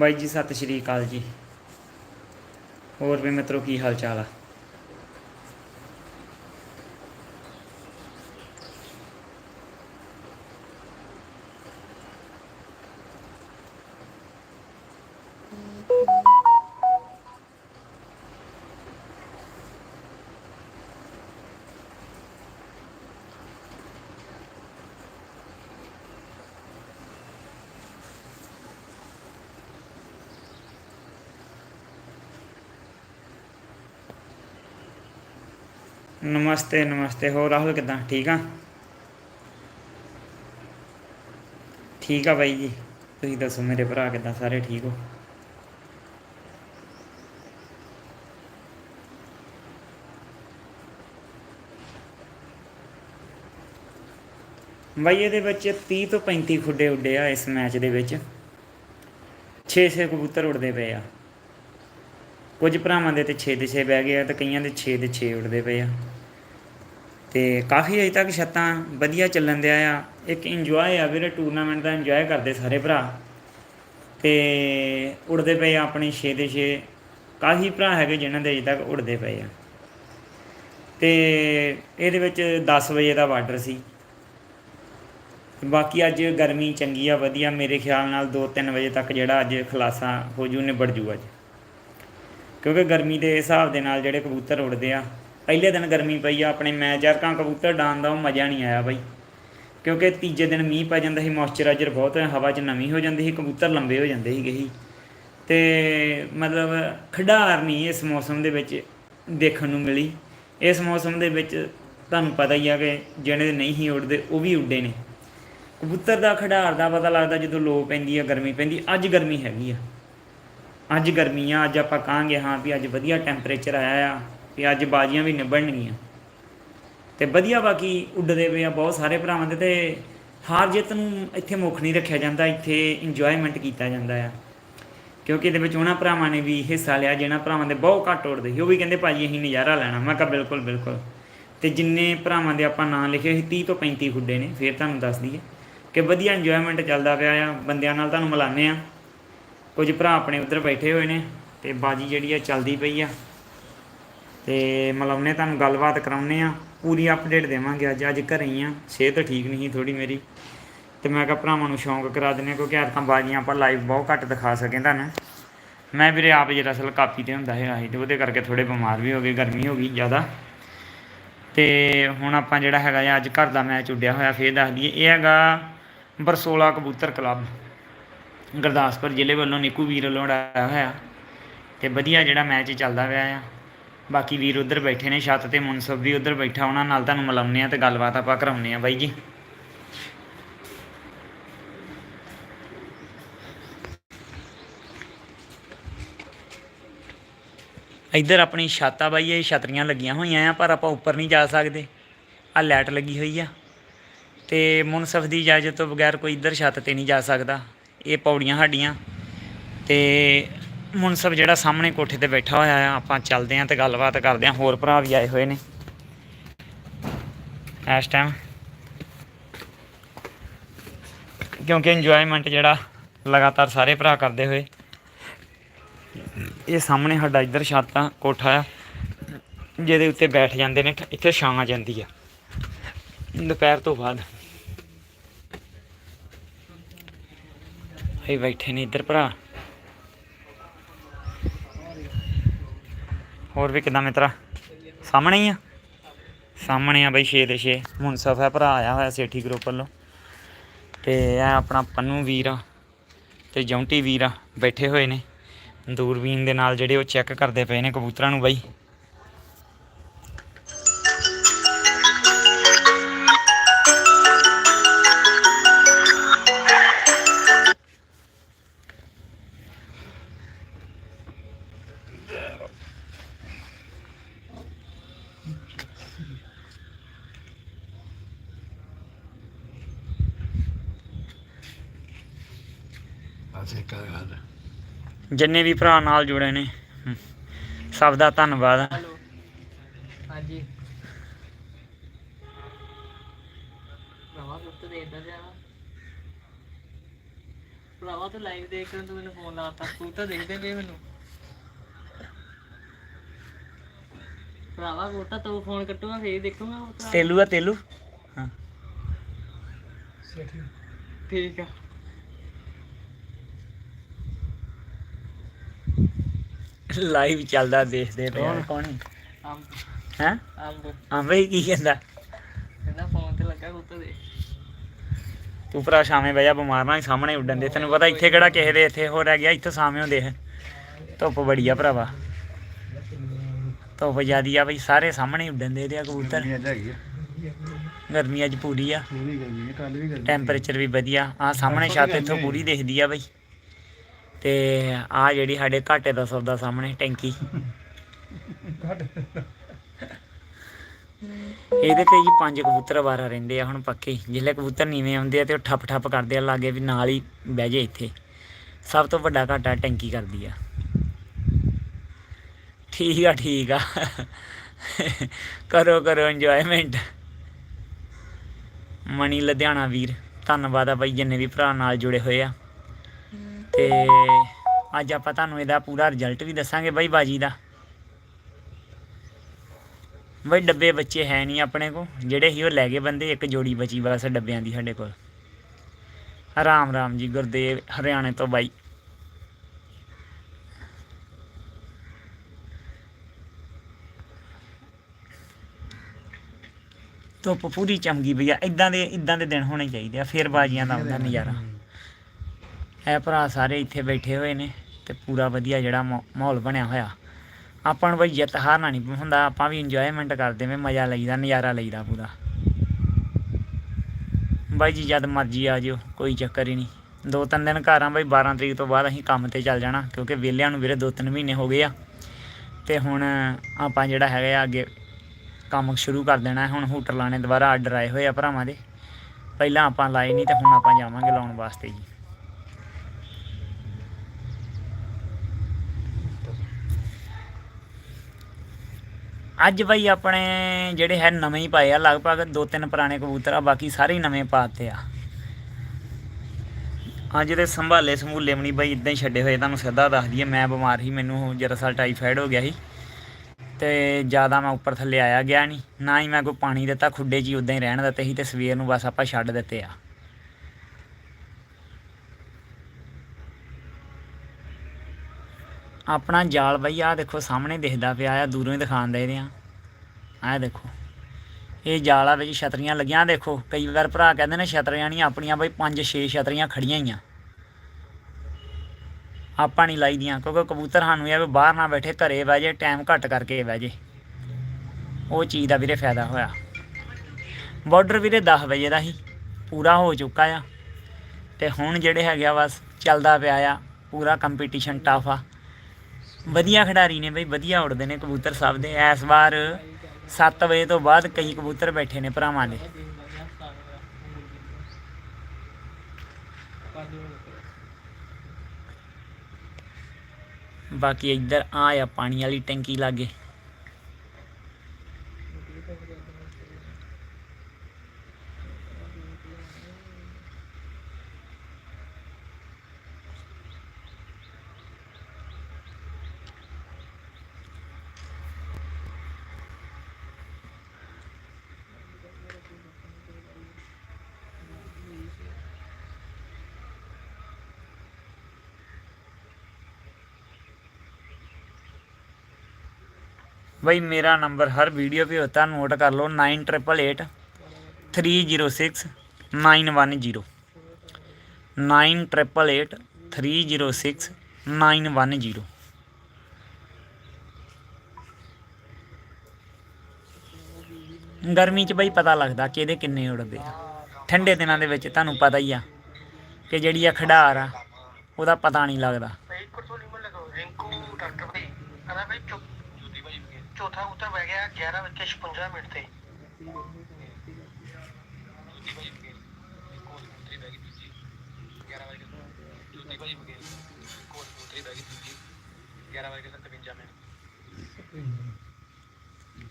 ਬਾਈ ਜੀ ਸਤਿ ਸ਼੍ਰੀ ਅਕਾਲ ਜੀ। ਹੋਰ ਵੀ ਮਿੱਤਰੋ ਕੀ ਹਾਲ ਚਾਲ ਆ? ਨਮਸਤੇ ਨਮਸਤੇ। ਹੋ ਰਾਹੁਲ ਕਿਦਾਂ? ਠੀਕ ਆ? ਠੀਕ ਆ ਬਾਈ ਜੀ। ਤੁਸੀਂ ਦੱਸੋ ਮੇਰੇ ਭਰਾ ਕਿਦਾਂ? ਸਾਰੇ ਠੀਕ ਹੋ? ਬਾਈ, ਇਹਦੇ ਵਿੱਚ 30 ਤੋਂ 35 ਖੁੱਡੇ ਉੱਡੇ ਆ ਇਸ ਮੈਚ ਦੇ ਵਿੱਚ। 6-6 ਕਬੂਤਰ ਉੱਡਦੇ ਪਏ ਆ। ਕੁਝ ਭਰਾਵਾਂ ਦੇ ਤੇ 6 ਦੇ 6 ਬਹਿ ਗਏ ਆ ਤੇ ਕਈਆਂ ਦੇ 6 ਦੇ 6 ਉੱਡਦੇ ਪਏ ਆ। ਤੇ ਕਾਫੀ ਅਜੇ ਤੱਕ ਛੱਤਾਂ ਵਧੀਆ ਚੱਲਣ ਦਿਆ ਆ। ਇੱਕ ਇੰਜੋਏ ਆ ਵੀਰੇ ਟੂਰਨਾਮੈਂਟ ਦਾ ਇੰਜੋਏ ਕਰਦੇ ਸਾਰੇ ਭਰਾ। ਤੇ ਉੱਡਦੇ ਪਏ ਆ ਆਪਣੇ 6 ਦੇ 6 ਕਾਫੀ ਭਰਾ ਹੈਗੇ ਜਿਨ੍ਹਾਂ ਦੇ ਅਜੇ ਤੱਕ ਉੱਡਦੇ ਪਏ ਆ। ਤੇ ਇਹਦੇ ਵਿੱਚ 10 ਵਜੇ ਦਾ ਬਾਰਡਰ ਸੀ। ਬਾਕੀ ਅੱਜ ਗਰਮੀ ਚੰਗੀ ਆ, ਵਧੀਆ। ਮੇਰੇ ਖਿਆਲ ਨਾਲ 2-3 ਵਜੇ ਤੱਕ ਜਿਹੜਾ ਅੱਜ ਖਲਾਸਾ ਹੋ ਜੂ, ਨਿਬੜ ਜੂ ਅੱਜ। ਕਿਉਂਕਿ ਗਰਮੀ ਦੇ ਹਿਸਾਬ ਦੇ ਨਾਲ ਜਿਹੜੇ ਕਬੂਤਰ ਉੱਡਦੇ ਆ ਪਹਿਲੇ ਦਿਨ ਗਰਮੀ ਪਈ ਆ, ਆਪਣੇ ਮੈਂ ਜਰਕਾਂ ਕਬੂਤਰ ਡਾਨ ਦਾ ਉਹ ਮਜ਼ਾ ਨਹੀਂ ਆਇਆ ਬਾਈ। ਕਿਉਂਕਿ ਤੀਜੇ ਦਿਨ ਮੀਂਹ ਪੈ ਜਾਂਦਾ ਸੀ ਮੌਇਸਚਰਾਈਜ਼ਰ ਬਹੁਤ, ਹਵਾ 'ਚ ਨਮੀ ਹੋ ਜਾਂਦੀ ਸੀ, ਕਬੂਤਰ ਲੰਬੇ ਹੋ ਜਾਂਦੇ ਸੀਗੇ ਹੀ ਤੇ ਮਤਲਬ ਖਿਡਾਰ ਨਹੀਂ ਇਸ ਮੌਸਮ ਦੇ ਵਿੱਚ ਦੇਖਣ ਨੂੰ ਮਿਲੀ। ਇਸ ਮੌਸਮ ਦੇ ਵਿੱਚ ਤੁਹਾਨੂੰ ਪਤਾ ਹੀ ਆ ਕਿ ਜਿਹੜੇ ਨਹੀਂ ਸੀ ਉੱਡਦੇ, ਉਹ ਵੀ ਉੱਡੇ ਨੇ। ਕਬੂਤਰ ਦਾ, ਖਿਡਾਰ ਦਾ ਪਤਾ ਲੱਗਦਾ ਜਦੋਂ ਲੋ ਪੈਂਦੀ ਆ, ਗਰਮੀ ਪੈਂਦੀ, ਅੱਜ ਗਰਮੀ ਹੈਗੀ ਆ। ਅੱਜ ਗਰਮੀ ਆ, ਅੱਜ ਆਪਾਂ ਕਹਾਂਗੇ ਹਾਂ ਵੀ ਅੱਜ ਵਧੀਆ ਟੈਂਪਰੇਚਰ ਆਇਆ ਆ। ਵੀ ਅੱਜ ਬਾਜ਼ੀਆਂ ਵੀ ਨਿਭਣਗੀਆਂ। ਤੇ ਵਧੀਆ ਬਾਕੀ ਉੱਡਦੇ ਪਏ ਆ ਬਹੁਤ ਸਾਰੇ ਭਰਾਵਾਂ ਦੇ ਤੇ ਹਾਰ ਜਿੱਤ ਨੂੰ ਇੱਥੇ ਮੁੱਖ ਨਹੀਂ ਰੱਖਿਆ ਜਾਂਦਾ, ਇੱਥੇ ਇੰਜੋਇਮੈਂਟ ਕੀਤਾ ਜਾਂਦਾ ਆ। ਕਿਉਂਕਿ ਇਹਦੇ ਵਿੱਚ ਉਹਨਾਂ ਭਰਾਵਾਂ ਨੇ ਵੀ ਹਿੱਸਾ ਲਿਆ, ਜਿਹਨਾਂ ਭਰਾਵਾਂ ਦੇ ਬਹੁਤ ਘੱਟ ਉੱਡਦੇ। ਸੀ ਉਹ ਵੀ ਕਹਿੰਦੇ, ਭਾਜੀ, ਅਸੀਂ ਨਜ਼ਾਰਾ ਲੈਣਾ। ਮੈਂ ਕਿਹਾ, ਬਿਲਕੁਲ ਬਿਲਕੁਲ। ਤੇ ਜਿੰਨੇ ਭਰਾਵਾਂ ਦੇ ਆਪਾਂ ਨਾਂ ਲਿਖੇ ਸੀ 30 ਤੋਂ 35 ਖੁੱਡੇ ਨੇ, ਫੇਰ ਤੁਹਾਨੂੰ ਦੱਸ ਦਈਏ ਕਿ ਵਧੀਆ ਇੰਜੋਇਮੈਂਟ ਚੱਲਦਾ ਪਿਆ ਆ। ਬੰਦਿਆਂ ਨਾਲ ਤੁਹਾਨੂੰ ਮਿਲਾਨੇ ਆ। ਕੁਝ ਭਰਾ ਆਪਣੇ ਉੱਧਰ ਬੈਠੇ ਹੋਏ ਨੇ ਤੇ ਬਾਜੀ ਜਿਹੜੀ ਆ ਚੱਲਦੀ ਪਈ ਆ। ਤੇ ਮਿਲਾਉਨੇ ਤੁਹਾਨੂੰ ਗੱਲਬਾਤ ਕਰਾਉਨੇ ਆ, ਪੂਰੀ ਅਪਡੇਟ ਦੇਵਾਂਗੇ ਅੱਜ ਅੱਜ ਘਰੇ ਹੀ ਆ। ਸਿਹਤ ਠੀਕ ਨਹੀਂ ਸੀ ਥੋੜੀ ਮੇਰੀ। ਤੇ ਮੈਂ ਕਿਹਾ ਭਰਾਵਾਂ ਨੂੰ ਸ਼ੌਂਕ ਕਰਾ ਦਿੰਨੇ ਕਿਉਂਕਿ ਐਰਕਾਂ ਬਾਜੀਆਂ ਆਪਾਂ ਲਾਈਵ ਬਹੁਤ ਘੱਟ ਦਿਖਾ ਸਕੇ ਤੁਹਾਨੂੰ। ਮੈਂ ਵੀਰੇ ਆਪ ਜਿਹੜਾ ਅਸਲ ਕਾਪੀ ਤੇ ਹੁੰਦਾ ਹੈ ਆਹੀ ਤੇ ਉਹਦੇ ਕਰਕੇ ਥੋੜੇ ਬਿਮਾਰ ਵੀ ਹੋ ਗਏ, ਗਰਮੀ ਹੋ ਗਈ ਜ਼ਿਆਦਾ। ਤੇ ਹੁਣ ਆਪਾਂ ਜਿਹੜਾ ਹੈਗਾ ਆ, ਅੱਜ ਘਰ ਦਾ ਮੈਚ ਉੱਡਿਆ ਹੋਇਆ, ਫੇਰ ਦੱਸ ਦਈਏ, ਇਹ ਹੈਗਾ ਬਰਸੋਲਾ ਕਬੂਤਰ ਕਲੱਬ ਗੁਰਦਾਸਪੁਰ ਜ਼ਿਲ੍ਹੇ ਵੱਲੋਂ ਨਿੱਕੂ ਵੀਰ ਵੱਲੋਂ ਉਡਾਇਆ ਹੋਇਆ। ਤੇ ਵਧੀਆ ਜਿਹੜਾ ਮੈਚ ਚੱਲਦਾ ਪਿਆ ਆ। ਬਾਕੀ ਵੀਰ ਉਧਰ ਬੈਠੇ ਨੇ, ਛੱਤ ਤੇ ਮੁਨਸਬ ਵੀ ਉਧਰ ਬੈਠਾ, ਉਹਨਾਂ ਨਾਲ ਤੁਹਾਨੂੰ ਮਿਲਾਉਂਦੇ ਆ ਤੇ ਗੱਲਬਾਤ ਆਪਾਂ ਕਰਾਉਂਦੇ ਆ ਬਾਈ ਜੀ। ਇੱਧਰ ਆਪਣੀ ਛੱਤ ਆ ਬਾਈ, ਇਹ ਛਤਰੀਆਂ ਲੱਗੀਆਂ ਹੋਈਆਂ ਆ, ਪਰ ਆਪਾਂ ਉੱਪਰ ਨਹੀਂ ਜਾ ਸਕਦੇ। ਆ ਲਾਈਟ ਲੱਗੀ ਹੋਈ ਆ। ਤੇ ਮੁਨਸਫ ਦੀ ਇਜਾਜ਼ਤ ਤੋਂ ਬਗੈਰ ਕੋਈ ਇੱਧਰ ਛੱਤ ਤੇ ਨਹੀਂ ਜਾ ਸਕਦਾ। ਇਹ ਪੌੜੀਆਂ ਸਾਡੀਆਂ। ਤੇ ਮੁਨਸਫ ਜਿਹੜਾ ਸਾਹਮਣੇ ਕੋਠੇ ਤੇ ਬੈਠਾ ਹੋਇਆ ਆ, ਆਪਾਂ ਚੱਲਦੇ ਆਂ ਤੇ ਗੱਲਬਾਤ ਕਰਦੇ ਆਂ, ਹੋਰ ਭਰਾ ਵੀ ਆਏ ਹੋਏ ਨੇ। ਇਸ ਟਾਈਮ ਕਿਉਂਕਿ ਇੰਜੋਇਮੈਂਟ ਜਿਹੜਾ ਲਗਾਤਾਰ ਸਾਰੇ ਭਰਾ ਕਰਦੇ ਹੋਏ। ਇਹ ਸਾਹਮਣੇ ਸਾਡਾ ਇੱਧਰ ਛੱਤ ਆ, ਕੋਠਾ ਆ, ਜਿਹਦੇ ਉੱਤੇ ਬੈਠ ਜਾਂਦੇ ਨੇ, ਇੱਥੇ ਛਾਂ ਆ ਜਾਂਦੀ ਆ। ਦੁਪਹਿਰ ਤੋਂ ਬਾਅਦ। ਇਹ ਬੈਠੇ ਨੇ ਇੱਧਰ ਭਰਾ। ਹੋਰ ਵੀ ਕਿਦਾਂ ਮਿੱਤਰਾ? ਸਾਹਮਣੇ ਹੀ ਆ? ਸਾਹਮਣੇ ਆ ਬਈ 6 ਦੇ 6 ਮੁਨਸਫ ਹੈ, ਭਰਾ ਆਇਆ ਹੋਇਆ ਸੇਠੀ ਗਰੁੱਪ ਵੱਲੋਂ। ਤੇ ਇਹ ਆਪਣਾ ਪੰਨੂ ਵੀਰ ਆ ਤੇ ਜੌਂਟੀ ਵੀਰ ਆ, ਬੈਠੇ ਹੋਏ ਨੇ। ਦੂਰਬੀਨ ਦੇ ਨਾਲ ਜਿਹੜੇ ਉਹ ਚੈੱਕ ਕਰਦੇ ਪਏ ਨੇ ਕਬੂਤਰਾਂ ਨੂੰ ਬਈ। ਅਸੀਂ ਕਾ ਗੱਲ ਜਿੰਨੇ ਵੀ ਭਰਾ ਨਾਲ ਜੁੜੇ ਨੇ ਸਭ ਦਾ ਧੰਨਵਾਦ। ਹੈਲੋ। ਹਾਂਜੀ। ਭਰਾਵਾ ਦੁੱਧ ਦੇ ਇੱਧਰ ਜਾਣਾ ਭਰਾਵਾ ਤੂੰ ਲਾਈਵ ਦੇਖ ਕੇ ਤੂੰ ਮੈਨੂੰ ਫੋਨ ਲਾਤਾ ਤੂੰ ਤਾਂ ਦੇਖਦੇ ਪਏ ਮੈਨੂੰ। ਭਰਾਵਾ ਕੋਟਾ ਤੂੰ ਫੋਨ ਕੱਟੂਗਾ ਫੇਰ ਦੇਖੂਗਾ। ਤੇਲੂ ਆ ਤੇਲੂ? ਹਾਂ। ਠੀਕ ਆ। ਲਾਈਵ ਚੱਲਦਾ ਦੇਖਦੇ ਪਏ ਕੌਣ ਕੌਣ ਅੰਬ। ਹੈ? ਅੰਬ। ਹਾਂ ਬਈ ਕੀ ਕਹਿੰਦਾ? ਕਹਿੰਦਾ ਫੋਨ ਤੇ ਲੱਗਾ ਕੋਟਾ ਦੇ। ਤੂੰ ਭਰਾ ਸ਼ਾਮੇ ਬਹਿ ਜਾ ਬਿਮਾਰ ਨਾ ਸਾਹਮਣੇ ਉੱਡਣ ਦੇ। ਤੈਨੂੰ ਪਤਾ ਇੱਥੇ ਕਿਹੜਾ ਕਿਸੇ ਦੇ ਇੱਥੇ ਹੋ ਰਹਿ ਗਿਆ ਇੱਥੇ ਸਾਹਮਣੇ ਦੇਖ। ਧੁੱਪ ਬੜੀ ਆ ਭਰਾਵਾ। ਧੁੱਪ ਜਿਆਦੀ ਆ ਬਈ ਸਾਰੇ ਸਾਹਮਣੇ ਹੀ ਉੱਡਣ ਦੇ ਦੇ ਆ ਕਬੂਤਰ। ਗਰਮੀ ਅੱਜ ਪੂਰੀ ਆ। ਪੂਰੀ ਗਰਮੀ ਹੈ ਕੱਲ ਵੀ ਗਰਮੀ ਟੈਂਪਰੇਚਰ ਵੀ ਵਧੀਆ। ਆ ਸਾਹਮਣੇ ਛੱਤ ਇੱਥੋਂ ਪੂਰੀ ਦਿਖਦੀ ਆ ਬਈ। ਤੇ ਆ ਜਿਹੜੀ ਸਾਡੇ ਘਾਟੇ ਦਾ ਸੌਦਾ ਸਾਹਮਣੇ, ਟੈਂਕੀ। ਇਹਦੇ ਤੇ ਜੀ ਪੰਜ ਕਬੂਤਰ ਵਾਰਾ ਰਹਿੰਦੇ ਆ ਹੁਣ ਪੱਕੇ। ਜਿਹੜੇ ਕਬੂਤਰ ਨੀਵੇਂ ਆਉਂਦੇ ਆ ਤੇ ਉਹ ਠੱਪ ਠੱਪ ਕਰਦੇ ਆ, ਲਾਗੇ ਵੀ ਨਾਲ ਹੀ ਬਹਿ ਜੇ ਇੱਥੇ। ਸਭ ਤੋਂ ਵੱਡਾ ਘਾਟਾ ਟੈਂਕੀ ਕਰਦੀ ਆ। ਠੀਕ ਆ ਠੀਕ ਆ। ਕਰੋ ਕਰੋ ਇੰਜੋਇਮੈਂਟ ਮਣੀ ਲੁਧਿਆਣਾ ਵੀਰ, ਧੰਨਵਾਦ ਆ ਬਾਈ ਜਿੰਨੇ ਵੀ ਭਰਾ ਨਾਲ ਜੁੜੇ ਹੋਏ ਆ। ਤੇ ਅੱਜ ਆਪਾਂ ਤੁਹਾਨੂੰ ਇਹਦਾ ਪੂਰਾ ਰਿਜ਼ਲਟ ਵੀ ਦੱਸਾਂਗੇ ਬਾਈ ਬਾਜੀ ਦਾ। ਬਾਈ ਡੱਬੇ ਬੱਚੇ ਹੈ ਨਹੀਂ ਆਪਣੇ ਕੋ ਜਿਹੜੇ ਹੀ ਉਹ ਲੈ ਗਏ ਬੰਦੇ, ਇੱਕ ਜੋੜੀ ਬਚੀ ਬਸ ਡੱਬਿਆਂ ਦੀ ਸਾਡੇ ਕੋਲ। ਰਾਮ ਰਾਮ ਜੀ ਗੁਰਦੇਵ, ਹਰਿਆਣੇ ਤੋਂ ਬਾਈ। ਧੁੱਪ ਪੂਰੀ ਚਮਕੀ ਪਈ ਆ ਇਦਾਂ ਦੇ ਇਦਾਂ ਦੇ ਦਿਨ ਹੋਣੇ ਚਾਹੀਦੇ ਆ, ਫੇਰ ਬਾਜੀਆਂ ਦਾ ਆਉਂਦਾ ਨਜ਼ਾਰਾ। ਇਹ ਭਰਾ ਸਾਰੇ ਇੱਥੇ ਬੈਠੇ ਹੋਏ ਨੇ ਤੇ ਪੂਰਾ ਵਧੀਆ ਜਿਹੜਾ ਮਾ- ਮਾਹੌਲ ਬਣਿਆ ਹੋਇਆ। ਆਪਾਂ ਨੂੰ ਬਈ ਜਿੱਤ ਹਾਰਨਾ ਨਹੀਂ ਹੁੰਦਾ, ਆਪਾਂ ਵੀ ਇੰਜੋਇਮੈਂਟ ਕਰਦੇ ਵੇਂ ਮਜ਼ਾ ਲਈਦਾ, ਨਜ਼ਾਰਾ ਲਈਦਾ ਪੂਰਾ। ਬਾਈ ਜੀ ਜਦ ਮਰਜ਼ੀ ਆ ਜਿਓ, ਕੋਈ ਚੱਕਰ ਹੀ ਨਹੀਂ ਦੋ ਤਿੰਨ ਦਿਨ ਘਰ ਆ ਬਾਈ 12 ਤਰੀਕ ਤੋਂ ਬਾਅਦ ਅਸੀਂ ਕੰਮ ਤੇ ਚੱਲ ਜਾਣਾ, ਕਿਉਂਕਿ ਵਿਹਲਿਆਂ ਨੂੰ ਵੀਰੇ ਦੋ ਤਿੰਨ ਮਹੀਨੇ ਹੋ ਗਏ ਆ। ਤੇ ਹੁਣ ਆਪਾਂ ਜਿਹੜਾ ਹੈਗਾ ਆ, ਅੱਗੇ ਕੰਮ ਸ਼ੁਰੂ ਕਰ ਦੇਣਾ, ਹੁਣ ਹੂਟਰ ਲਾਣੇ ਦੁਬਾਰਾ ਆਰਡਰ ਆਏ ਹੋਏ ਆ ਭਰਾਵਾਂ ਦੇ। ਪਹਿਲਾਂ ਆਪਾਂ ਲਾਏ ਨਹੀਂ ਤੇ ਹੁਣ ਆਪਾਂ ਜਾਵਾਂਗੇ ਲਾਉਣ ਵਾਸਤੇ ਜੀ। ਅੱਜ ਬਈ ਆਪਣੇ ਜਿਹੜੇ ਹੈ ਨਵੇਂ ਹੀ ਪਾਏ ਆ, ਲਗਭਗ ਦੋ ਤਿੰਨ ਪੁਰਾਣੇ ਕਬੂਤਰ ਆ, ਬਾਕੀ ਸਾਰੇ ਹੀ ਨਵੇਂ ਪਾਤੇ ਆ। ਅੱਜ ਦੇ ਸੰਭਾਲੇ ਸੰਭੂਲੇ ਵੀ ਨਹੀਂ ਬਈ ਇਦਾਂ ਹੀ ਛੱਡੇ ਹੋਏ, ਤੁਹਾਨੂੰ ਸਿੱਧਾ ਦੱਸ ਦਈਏ, ਮੈਂ ਬਿਮਾਰ ਸੀ, ਮੈਨੂੰ ਜਰਾਸਾਲ ਟਾਈਫਾਇਡ ਹੋ ਗਿਆ ਸੀ। ਤੇ ਜ਼ਿਆਦਾ ਮੈਂ ਉੱਪਰ ਥੱਲੇ ਆਇਆ ਗਿਆ ਨਹੀਂ ਨਾ ਹੀ ਮੈਂ ਕੋਈ ਪਾਣੀ ਦਿੱਤਾ, ਖੁੱਡੇ 'ਚ ਹੀ ਉਦਾਂ ਹੀ ਰਹਿਣ ਦਿੱਤੇ ਸੀ ਤੇ ਸਵੇਰ ਨੂੰ ਬਸ ਆਪਾਂ ਛੱਡ ਦਿੱਤੇ ਆ। ਆਪਣਾ ਜਾਲ ਬਈ ਆ ਦੇਖੋ ਸਾਹਮਣੇ ਦਿਖਦਾ ਪਿਆ ਆ ਦੂਰੋਂ ਹੀ ਦਿਖਾਣ ਦੇ ਰਹੇ ਆ ਦੇਖੋ, ਇਹ ਜਾਲ ਆ ਵਿੱਚ ਛਤਰੀਆਂ ਲੱਗੀਆਂ ਦੇਖੋ, ਕਈ ਵਾਰ ਭਰਾ ਕਹਿੰਦੇ ਨੇ ਛਤਰੀਆਂ ਨਹੀਂ, ਆਪਣੀਆਂ ਬਈ 5-6 ਛਤਰੀਆਂ ਖੜੀਆਂ ਹੀ ਆ। ਆਪਾਂ ਨਹੀਂ ਲਾਈਦੀਆਂ, ਕਿਉਂਕਿ ਕਬੂਤਰ ਸਾਨੂੰ ਇਹ ਵੀ ਬਾਹਰ ਨਾ ਬੈਠੇ, ਘਰੇ ਬਹਿ ਜੇ ਟਾਈਮ ਘੱਟ ਕਰਕੇ ਬਹਿ ਜੇ ਉਹ ਚੀਜ਼ ਦਾ ਵੀਰੇ ਫਾਇਦਾ ਹੋਇਆ। ਬਾਰਡਰ ਵੀਰੇ 10 ਵਜੇ ਦਾ ਹੀ, ਪੂਰਾ ਹੋ ਚੁੱਕਾ ਆ। ਤੇ ਹੁਣ ਜਿਹੜੇ ਹੈਗੇ ਆ ਬਸ ਚੱਲਦਾ ਪਿਆ ਆ, ਪੂਰਾ ਕੰਪੀਟੀਸ਼ਨ ਟਫ ਆ। ਵਧੀਆ ਖਿਡਾਰੀ ਨੇ ਬਈ, ਵਧੀਆ ਉੜਦੇ ਨੇ ਕਬੂਤਰ ਸਭ ਦੇ। ਇਸ ਵਾਰ 7 ਵਜੇ ਤੋਂ ਬਾਅਦ ਕਈ ਕਬੂਤਰ ਬੈਠੇ ਨੇ ਭਰਾਵਾਂ ਦੇ। ਬਾਕੀ ਇੱਧਰ ਆ ਆ ਪਾਣੀ ਵਾਲੀ ਟੈਂਕੀ ਲਾਗੇ। ਬਈ ਮੇਰਾ ਨੰਬਰ ਹਰ ਵੀਡੀਓ पे होता नोट कर लो nine triple eight three zero six nine one zero nine triple eight three zero six nine one zero ਗਰਮੀ 'ਚ ਬਈ ਪਤਾ ਲੱਗਦਾ ਕਿ ਇਹਦੇ ਕਿੰਨੇ ਉੜਦੇ ਆ ਠੰਡੇ ਦਿਨਾਂ ਦੇ ਵਿੱਚ ਤੁਹਾਨੂੰ ਪਤਾ ਹੀ ਆ ਕਿ ਜਿਹੜੀ ਆ ਖਿਡਾਰ ਆ ਉਹਦਾ ਪਤਾ ਨਹੀਂ ਲੱਗਦਾ ਰਿੰਕੂ ਡਾਕਟਰ ਭਾਈ ਕਹਿੰਦਾ ਭਾਈ ਚੌਥਾ ਉੱਤਰ ਬਹਿ ਗਿਆ 11 ਵਜੇ 56 ਮਿੰਟ ਤੇ।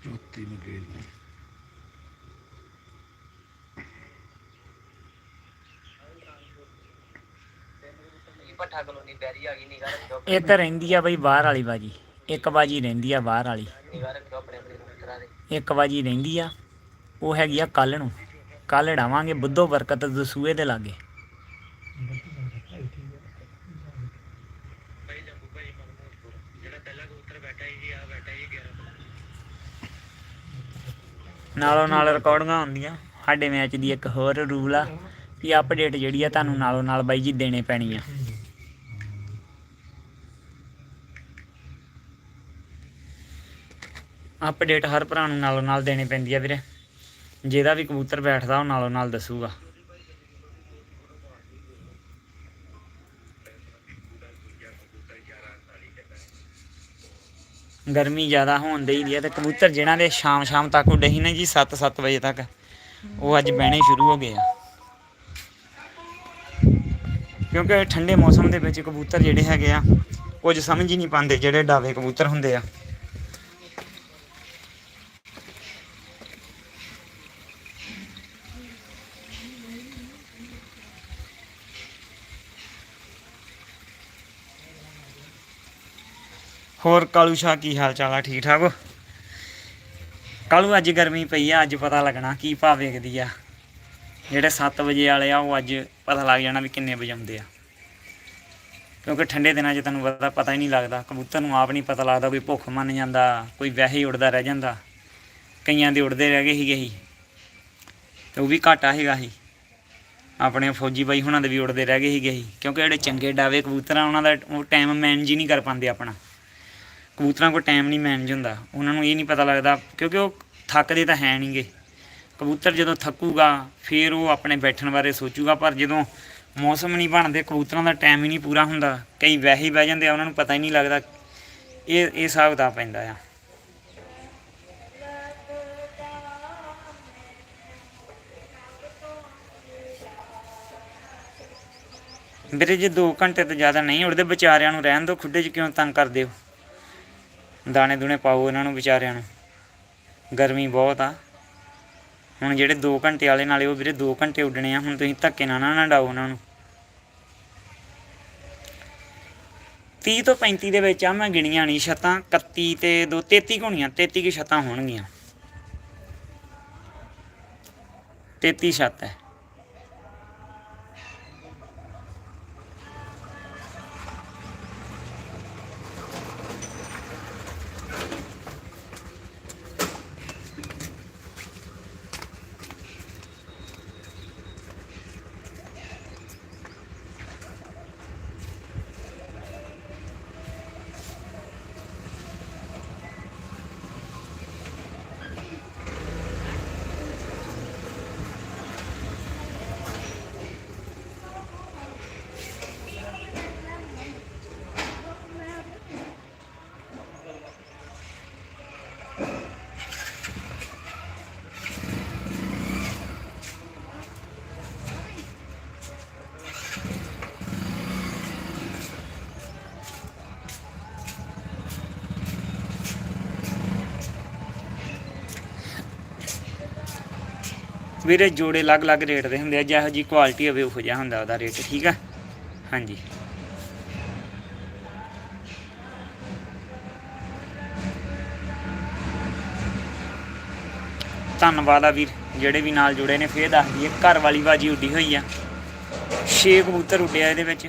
ਜੋਤੀ ਮਗੇਲ ਭੱਠਾ ਕਲੋਨੀ ਬੈਰੀ ਆ ਗਈ ਨਿਗਾਹ ਰੱਖਿਓ ਇਹ ਤਾਂ ਰਹਿੰਦੀ ਆ ਬਈ ਬਾਹਰ ਵਾਲੀ ਬਾਜੀ। ਇੱਕ ਬਾਜੀ ਰਹਿੰਦੀ ਆ ਬਾਹਰ ਵਾਲੀ। ਨਿਗਾਹ ਰੱਖਿਓ ਆਪਣੇ ਆਪਣੇ ਕਬੂਤਰਾਂ ਦੇ ਇੱਕ ਬਾਜੀ ਰਹਿੰਦੀ ਆ, ਉਹ ਹੈਗੀ ਆ ਕੱਲ ਨੂੰ। ਕੱਲ ਡਾਵਾਂਗੇ ਬੁੱਧੋ ਬਰਕਤ ਦਸੂਏ ਦੇ ਲਾਗੇ। ਨਾਲੋਂ ਨਾਲ ਰਿਕਾਰਡਿੰਗਾਂ ਹੁੰਦੀਆਂ। ਸਾਡੇ ਮੈਚ ਦੀ ਇੱਕ ਹੋਰ ਰੂਲ ਆ ਕਿ ਅਪਡੇਟ ਜਿਹੜੀ ਆ, ਤੁਹਾਨੂੰ ਨਾਲੋਂ ਨਾਲ ਬਾਈ ਜੀ ਦੇਣੇ ਪੈਣੀ ਆ ਅਪਡੇਟ ਹਰ ਭਰਾ ਨੂੰ ਨਾਲੋਂ ਨਾਲ ਦੇਣੀ ਪੈਂਦੀ ਆ ਵੀਰੇ। ਜਿਹਦਾ ਵੀ ਕਬੂਤਰ ਬੈਠਦਾ, ਉਹ ਨਾਲੋਂ ਨਾਲ ਦੱਸੂਗਾ। ਗਰਮੀ ਜ਼ਿਆਦਾ ਹੋਣ ਦੇ ਹੀ ਆ ਤੇ ਕਬੂਤਰ ਜਿਹਨਾਂ ਦੇ ਸ਼ਾਮ ਸ਼ਾਮ ਤੱਕ ਉੱਡੇ ਸੀ ਨਾ ਜੀ 7-7 ਵਜੇ ਤੱਕ, ਉਹ ਅੱਜ ਬਹਿਣੇ ਸ਼ੁਰੂ ਹੋ ਗਏ ਆ। ਕਿਉਂਕਿ ਠੰਡੇ ਮੌਸਮ ਦੇ ਵਿੱਚ ਕਬੂਤਰ ਜਿਹੜੇ ਹੈਗੇ ਆ, ਕੁਝ ਸਮਝ ਹੀ ਨਹੀਂ ਪਾਉਂਦੇ ਜਿਹੜੇ ਡਾਵੇ ਕਬੂਤਰ ਹੁੰਦੇ ਆ। ਹੋਰ ਕਾਲੂ ਸ਼ਾਹ ਕੀ ਹਾਲ ਚਾਲ ਆ? ਠੀਕ ਠਾਕ ਹੋ? ਕਾਲੂ, ਅੱਜ ਗਰਮੀ ਪਈ ਆ, ਅੱਜ ਪਤਾ ਲੱਗਣਾ ਕੀ ਭਾਅ ਵੇਖਦੀ ਆ। ਜਿਹੜੇ 7 ਵਜੇ ਵਾਲੇ ਆ, ਉਹ ਅੱਜ ਪਤਾ ਲੱਗ ਜਾਣਾ ਵੀ ਕਿੰਨੇ ਵਜਾਉਂਦੇ ਆ। ਕਿਉਂਕਿ ਠੰਡੇ ਦਿਨਾਂ 'ਚ ਤੁਹਾਨੂੰ ਪਤਾ ਪਤਾ ਹੀ ਨਹੀਂ ਲੱਗਦਾ। ਕਬੂਤਰ ਨੂੰ ਆਪ ਨਹੀਂ ਪਤਾ ਲੱਗਦਾ ਕੋਈ ਭੁੱਖ ਮੰਨ ਜਾਂਦਾ, ਕੋਈ ਵੈਸੇ ਹੀ ਉੱਡਦਾ ਰਹਿ ਜਾਂਦਾ। ਕਈਆਂ ਦੇ ਉੱਡਦੇ ਰਹਿ ਗਏ ਸੀਗੇ ਹੀ। ਤੇ ਉਹ ਵੀ ਘਾਟਾ ਹੈਗਾ ਹੀ ਆਪਣੇ ਫੌਜੀ ਬਾਈ ਹੁਣਾਂ ਦੇ ਵੀ ਉੱਡਦੇ ਰਹਿ ਗਏ ਸੀਗੇ ਹੀ। ਕਿਉਂਕਿ ਜਿਹੜੇ ਚੰਗੇ ਡਾਵੇ ਕਬੂਤਰ ਆ, ਉਹਨਾਂ ਦਾ ਉਹ ਟਾਈਮ ਮੈਨੇਜ ਹੀ ਨਹੀਂ ਕਰ ਪਾਉਂਦੇ ਆਪਣਾ। ਕਬੂਤਰਾਂ ਕੋਲ ਟਾਈਮ ਨਹੀਂ ਮੈਨੇਜ ਹੁੰਦਾ। ਉਹਨਾਂ ਨੂੰ ਇਹ ਨਹੀਂ ਪਤਾ ਲੱਗਦਾ, ਕਿਉਂਕਿ ਉਹ ਥੱਕਦੇ ਤਾਂ ਹੈ ਨਹੀਂਗੇ। ਕਬੂਤਰ ਜਦੋਂ ਥੱਕੂਗਾ, ਫਿਰ ਉਹ ਆਪਣੇ ਬੈਠਣ ਬਾਰੇ ਸੋਚੂਗਾ, ਪਰ ਜਦੋਂ ਮੌਸਮ ਨਹੀਂ ਬਣਦੇ, ਕਬੂਤਰਾਂ ਦਾ ਟਾਈਮ ਹੀ ਨਹੀਂ ਪੂਰਾ ਹੁੰਦਾ। ਕਈ ਵੈਸੇ ਹੀ ਬਹਿ ਜਾਂਦੇ ਆ, ਉਹਨਾਂ ਨੂੰ ਪਤਾ ਹੀ ਨਹੀਂ ਲੱਗਦਾ। ਇਹ ਇਹ ਹਿਸਾਬ ਦਾ ਪੈਂਦਾ ਆ। ਵੀਰੇ, ਜੇ 2 ਘੰਟੇ ਤੋਂ ਜ਼ਿਆਦਾ ਨਹੀਂ, ਉੜਦੇ ਵਿਚਾਰਿਆਂ ਨੂੰ ਰਹਿਣ ਦਿਓ, ਖੁੱਡੇ 'ਚ ਕਿਉਂ ਤੰਗ ਕਰਦੇ ਹੋ? ਦਾਣੇ ਦੂਣੇ ਪਾਓ ਇਹਨਾਂ ਨੂੰ ਵਿਚਾਰਿਆਂ ਨੂੰ। ਗਰਮੀ ਬਹੁਤ ਆ। ਹੁਣ ਜਿਹੜੇ 2 ਘੰਟੇ ਵਾਲੇ ਨਾਲੇ ਉਹ ਵੀਰੇ 2 ਘੰਟੇ ਉੱਡਣੇ ਆ, ਹੁਣ ਤੁਸੀਂ ਧੱਕੇ ਨਾਲ ਨਾ ਡਾਓ ਉਹਨਾਂ ਨੂੰ। 30 ਤੋਂ 35 ਦੇ ਵਿੱਚ ਆ, ਮੈਂ ਗਿਣੀਆਂ ਨਹੀਂ ਛੱਤਾਂ 31 ਤੇ 2 33 ਹੋਣੀਆਂ 33 ਕੀ ਛੱਤਾਂ ਹੋਣਗੀਆਂ। 33 ਛੱਤ ਹੈ। ਵੀਰੇ ਜੋੜੇ ਅਲੱਗ-ਅਲੱਗ ਰੇਟ ਦੇ ਹੁੰਦੇ ਆ, ਜਿਹੋ ਜੀ ਕੁਆਲਿਟੀ ਹੋਵੇ ਉਹੋ ਜਿਹਾ ਹੁੰਦਾ ਉਹਦਾ ਰੇਟ ਠੀਕ ਆ? ਹਾਂਜੀ। ਧੰਨਵਾਦ ਆ ਵੀਰ, ਜਿਹੜੇ ਵੀ ਨਾਲ ਜੁੜੇ ਨੇ, ਫੇਰ ਦੱਸ ਦਈਏ, ਘਰ ਵਾਲੀ ਬਾਜੀ ਉੱਡੀ ਹੋਈ ਆ। ਛੇ ਕਬੂਤਰ ਉੱਡਿਆ ਇਹਦੇ ਵਿੱਚ,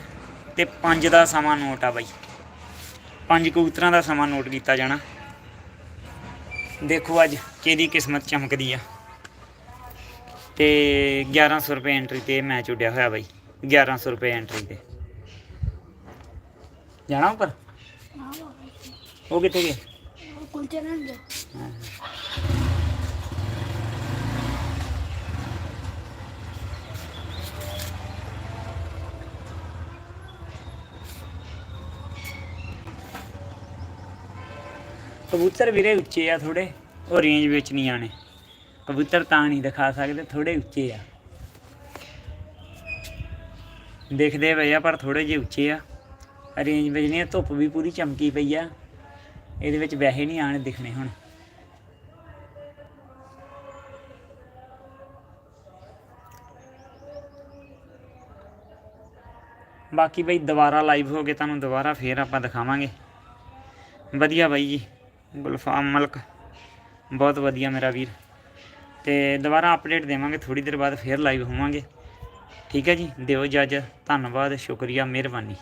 ਤੇ ਪੰਜ ਦਾ ਸਮਾਂ ਨੋਟ ਆ ਬਾਈ। ਪੰਜ ਕਬੂਤਰਾਂ ਦਾ ਸਮਾਂ ਨੋਟ ਕੀਤਾ ਜਾਣਾ। ਦੇਖੋ ਅੱਜ ਕਿਹਦੀ ਕਿਸਮਤ ਚਮਕਦੀ ਆ। ਤੇ 1100 ਰੁਪਏ ਐਂਟਰੀ ਤੇ ਮੈਚ ਉੱਡਿਆ ਹੋਇਆ ਬਾਈ। 1100 ਰੁਪਏ ਐਂਟਰੀ ਤੇ। ਜਾਣਾ ਉੱਪਰ? ਉਹ ਕਿੱਥੇ ਗਏ ਕੁਲਚੇ ਨਾਲ ਜਾ ਕਬੂਤਰ ਵੀਰੇ ਉੱਚੇ ਆ ਥੋੜੇ ਉਹ ਰੇਂਜ ਵਿੱਚ ਨਹੀਂ ਆਣੇ ਕਬੂਤਰ ਤਾਂ ਨਹੀਂ ਦਿਖਾ ਸਕਦੇ ਥੋੜੇ ਉੱਚੇ ਆ। ਦੇਖਦੇ ਪਏ ਆ, ਪਰ ਥੋੜੇ ਜਿਹੇ ਉੱਚੇ ਆ। ਰੇਂਜ ਵਿੱਚ ਨਹੀਂ, ਧੁੱਪ ਵੀ ਪੂਰੀ ਚਮਕੀ ਪਈ ਆ। ਇਹਦੇ ਵਿੱਚ ਵੈਸੇ ਨਹੀਂ ਆਣ ਦਿਖਣੇ ਹੁਣ। ਬਾਕੀ ਬਈ ਦੁਬਾਰਾ ਲਾਈਵ ਹੋ ਕੇ ਤੁਹਾਨੂੰ ਦੁਬਾਰਾ ਫੇਰ ਆਪਾਂ ਦਿਖਾਵਾਂਗੇ। ਵਧੀਆ ਬਾਈ ਜੀ, ਗੁਲਫਾਮ ਮਲਕ। ਬਹੁਤ ਵਧੀਆ ਮੇਰਾ ਵੀਰ। ਤੇ ਦੁਬਾਰਾ ਅਪਡੇਟ ਦੇਵਾਂਗੇ ਥੋੜੀ ਦੇਰ ਬਾਅਦ ਫੇਰ ਲਾਈਵ ਹੋਵਾਂਗੇ। ਠੀਕ ਹੈ ਜੀ, ਦਿਓ ਇਜਾਜ਼ਤ, ਧੰਨਵਾਦ, ਸ਼ੁਕਰੀਆ, ਮਿਹਰਬਾਨੀ।